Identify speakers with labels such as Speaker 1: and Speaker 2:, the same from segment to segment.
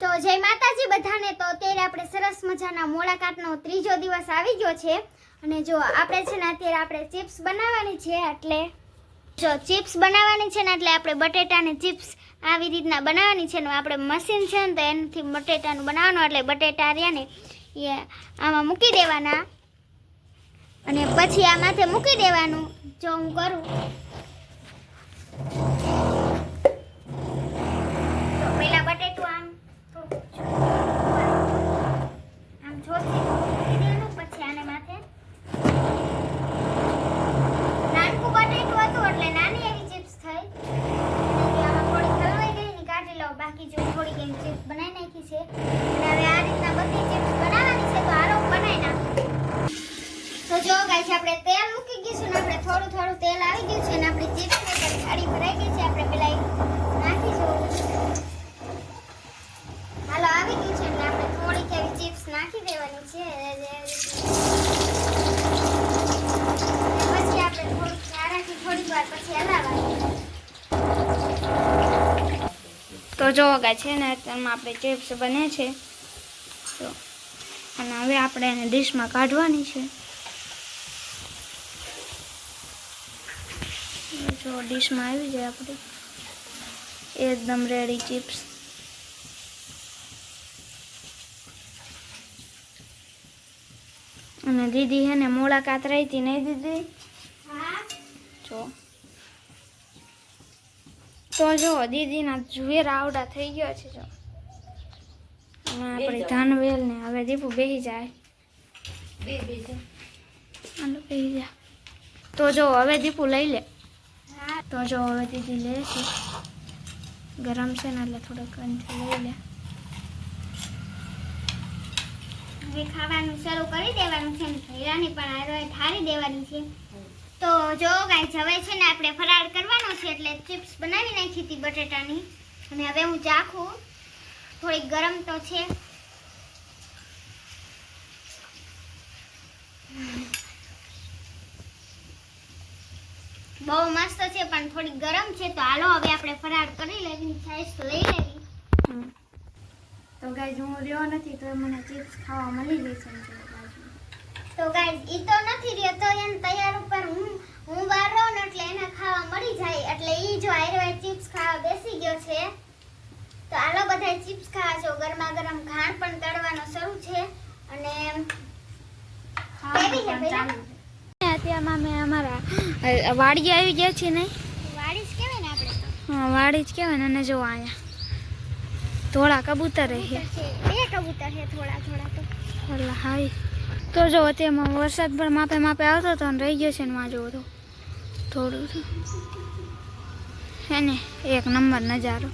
Speaker 1: તો જય માતાજી બધાને. તો અત્યારે આપણે સરસ મજાના મોળાકાતનો ત્રીજો દિવસ આવી ગયો છે. અને જો આપણે છે ને અત્યારે આપણે ચિપ્સ બનાવવાની છે, એટલે જો ચિપ્સ બનાવવાની છે ને એટલે આપણે બટેટાને ચિપ્સ આવી રીતના બનાવવાની છે. ને આપણે મશીન છે ને તો એનાથી બટેટાનું બનાવવાનું, એટલે બટેટા રહ્યા એ આમાં મૂકી દેવાના. અને પછી આ માથે મૂકી દેવાનું. જો હું કરું તો પહેલા બટેટું આમ થોડું આમ જોરથી મૂકી દેવાનું પછી આને માથે નાનકું બટેટું હતું એટલે નાની એવી ચિપ્સ થઈ અને આમાં થોડી હલવાઈ ગઈ ને કાઢી લઉં બાકી જો થોડીક એમ ચિપ્સ બનાવી નાખી છે અને હવે આ રીતના બધી ચિપ્સ બનાવવાની છે તો આરો બનાવી નાખું તો જો ગાઈસ આપણે તેલ મૂકી ગઈશું ને આપણે થોડું થોડું તેલ આવી ગયું છે અને આપણી ચિપ્સ ને થાળી ભરાઈ ગઈ છે. આપણે પેલા નાખીશું હાલો, આવી ગયું છે એટલે આપણે થોડીક એવી ચિપ્સ નાખી દેવાની છે. પછી આપણે થોડુંક ચારાથી થોડીક વાર પછી હલાવવાની.
Speaker 2: તો જો છે ને તેમાં આપણે ચિપ્સ બને છે. તો અને હવે આપણે એને ડીશમાં કાઢવાની છે. જો ડીશમાં આવી જાય આપણી. એકદમ રેડી ચિપ્સ. અને દીદી હે ને મોળા કાતરાઈ હતી નહીં દીદી જો. તો જો દીદીના ઝુવેર આવડા થઈ ગયો છે જો. આપણે ધાનવેલ ને હવે દીપુ બેસી જાય. હાલો બેસી જા. તો જો હવે દીપુ લઈ લે. તો જો હવે દીદી લે છે ગરમ છે ને એટલે થોડોક અંથી લઈ લે
Speaker 1: હવે ખાવાનું શરૂ કરી દેવાનું છે ને હીરાની પણ આરોએ ઠારી દેવાની છે તો જો ગાઈસ હવે છે ને આપણે ફરાળ કરવાનો છે એટલે ચિપ્સ બનાવી નાખી હતી બટેટાની અને હવે હું ચાખું થોડીક ગરમ તો છે બહુ મસ્ત છે પણ થોડી ગરમ છે તો હાલો હવે આપણે ફરાળ કરી લેવી સાઈઝ લઈ લેવી
Speaker 2: તો ગાઈઝ હું રહ્યો નથી તો મને ચિપ્સ ખાવા મળી ગઈ છે
Speaker 1: તો ગાઈઝ ઈ તો નથી રહ્યો તો એને તૈયાર ઉપર હું હું બહાર રહું ને એટલે એને ખાવા મળી જાય. એટલે ઈ જો આયરો ચિપ્સ ખાવા બેસી ગયો છે. તો આલો બધા ચિપ્સ ખાવા છો ગરમા ગરમ ઘાણ પણ તળવાનો શરૂ છે. અને?
Speaker 2: અત્યારમાં મેં અમારા વાડી આવી ગયા છીએ નહીં
Speaker 1: વાડી જ કહેવાય ને આપણે
Speaker 2: હા વાડી જ કહેવાય ને અને જો અહીંયા ધોળા કબૂતર છે.
Speaker 1: છે. બે કબૂતર છે થોડા થોડા તો.
Speaker 2: એટલે હાઈ તો જો અત્યારમાં વરસાદ પણ માપે માપે આવતો હતો ને રહી ગયો છે ને માં જોવો તો થોડું. હે ને એક નંબર નજારો.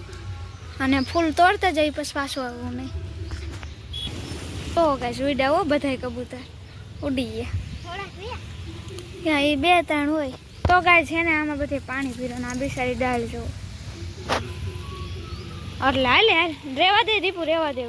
Speaker 2: અને ફૂલ તોડતા જઈ પછી પાછું આવું મેં તો કાંઈ વિડા હો બધાય કબૂતર. ઉડી ગયા. ત્યાં એ બે ત્રણ હોય, તો કાંઈ છે ને આમાં બધે પાણી પીરો આ બિસારી ડાળ જો એટલે હાલે હાલ રેવા દે દીપુ, રેવા દે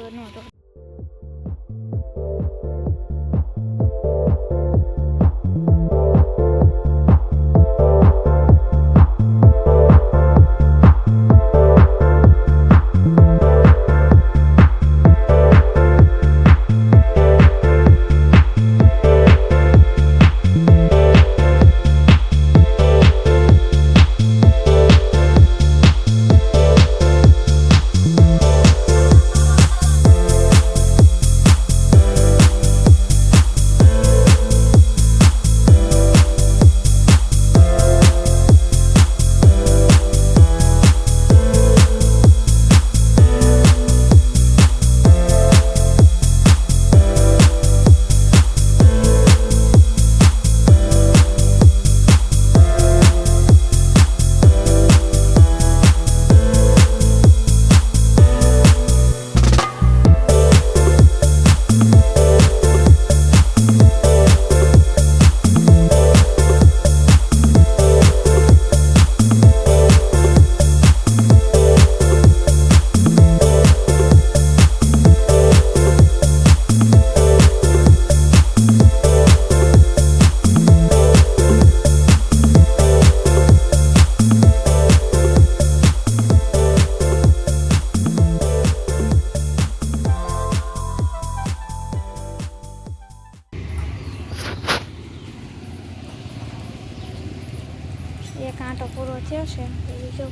Speaker 2: નો આંટો પૂરો થયો છે બીજો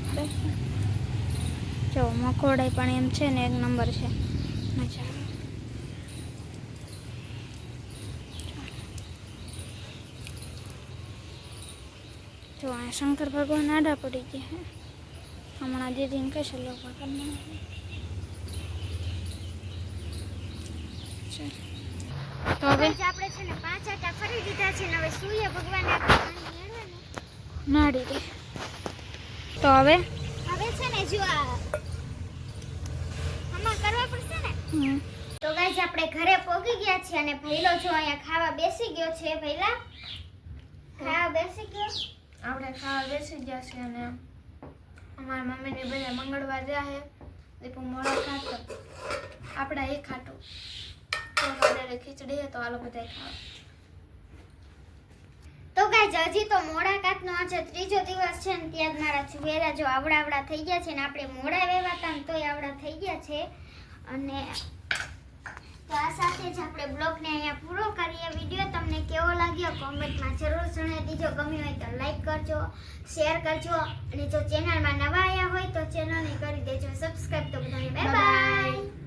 Speaker 2: જો મકોડાઈ પણ એમ છે ને, એક નંબર છે. જો, આ શંકર ભગવાન આડા પડી ગયા હે. હમણાં દીદીને કહેશે લોકો તો હવે
Speaker 1: આપણે છે ને, પાંચ આટા ફરી દીધા છે ને, હવે સૂર્ય ભગવાન આપણે પાણી મેળવે ને
Speaker 2: નાડી. દે તો હવે?
Speaker 1: હવે છે ને જો આમાં કરવા પડશે ને? તો ગાઈઝ આપણે ઘરે પોગી ગયા છીએ અને ભૈલો જો અહીંયા ખાવા બેસી ગયો છે ભૈલા. ખાવા બેસી ગયો?
Speaker 3: આપણે ખાવા બેસી ગયા છે અને અમારા મમ્મીને બધા મંગળવાર રહ્યા છે. દીપુ મોળો ખાતો. આપણા એ ખાટો. તો ખીચડી હે તો આલો બધા ખાવા.
Speaker 1: તો ગાઈઝ હજી તો મોડા કાતનો આજે ત્રીજો દિવસ છે ને ત્યાં મારા જુવેરા જો આવડા આવડા થઈ ગયા છે ને આપણે મોડા વહેવાતા ને તોય આવડા થઈ ગયા છે. અને તો આ સાથે જ આપણે બ્લોગને અહીંયા પૂરો કરીએ. વીડિયો તમને કેવો લાગ્યો કોમેન્ટમાં જરૂર જણાવી દીજો. ગમ્યો હોય તો લાઈક કરજો, શેર કરજો. અને જો ચેનલમાં નવા આવ્યા હોય તો ચેનલને કરી દેજો. સબસ્ક્રાઈબ તો બધાને. Bye bye.